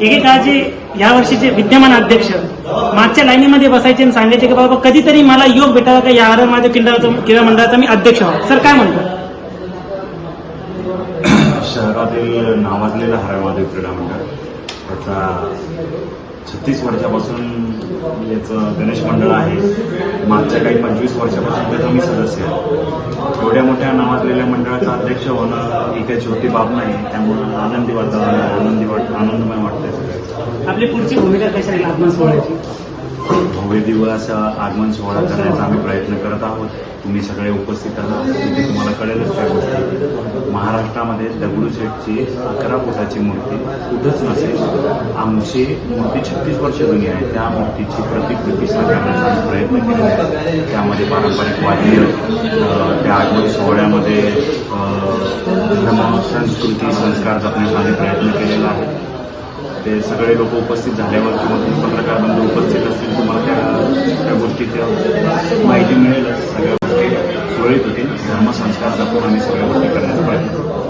एकेकाळचे या वर्षीचे विद्यमान अध्यक्ष मागच्या लाईनीमध्ये बसायचे आणि सांगायचे की बाबा कधीतरी मला योग भेटावा का? या आरण माझ्या किंडाचा क्रीडा मंडळाचा मी अध्यक्ष व्हा सर काय म्हणतो शहरातील नावाजलेला हरवादी क्रीडा मंडळ त्याचा छत्तीस वर्षापासून याचं गणेश मंडळ आहे. मागच्या काही पंचवीस वर्षापासून त्याचा मी सदस्य आहे. एवढ्या मोठ्या नावाजलेल्या मंडळाचा अध्यक्ष होणं ही काही छोटी बाब नाही. त्यामुळं आनंदी वातावरण आनंदी वाट आनंदमय आपली पुढची भूमिका कशी राहील आत्मा सोहळ्याची? भव्य दिवस आगमन सोहळा करण्याचा आम्ही प्रयत्न करत आहोत. तुम्ही सगळे उपस्थित आहात तिथे तुम्हाला कळेलच त्या गोष्टी. महाराष्ट्रामध्ये दगडूशेठची अकरा फुटाची मूर्ती कुठंच नसेल. आमची मूर्ती छत्तीस वर्ष जुनी आहे. त्या मूर्तीची प्रतिकृती साकारण्याचा आम्ही प्रयत्न केलेला आहे. त्यामध्ये पारंपरिक वाद्य त्या आगमन सोहळ्यामध्ये धर्म संस्कृती संस्कार जपण्याचा आम्ही प्रयत्न केलेला आहे. ते सगळे लोक उपस्थित झाल्यावर किंवा तुम्ही पत्रकार बंधू उपस्थित असतील तुम्हाला त्या त्या गोष्टीची माहिती मिळेलच. सगळ्या गोष्टी सुरळीत होतील. धर्मसंस्कार जपून आम्ही सगळ्या गोष्टी करण्याचा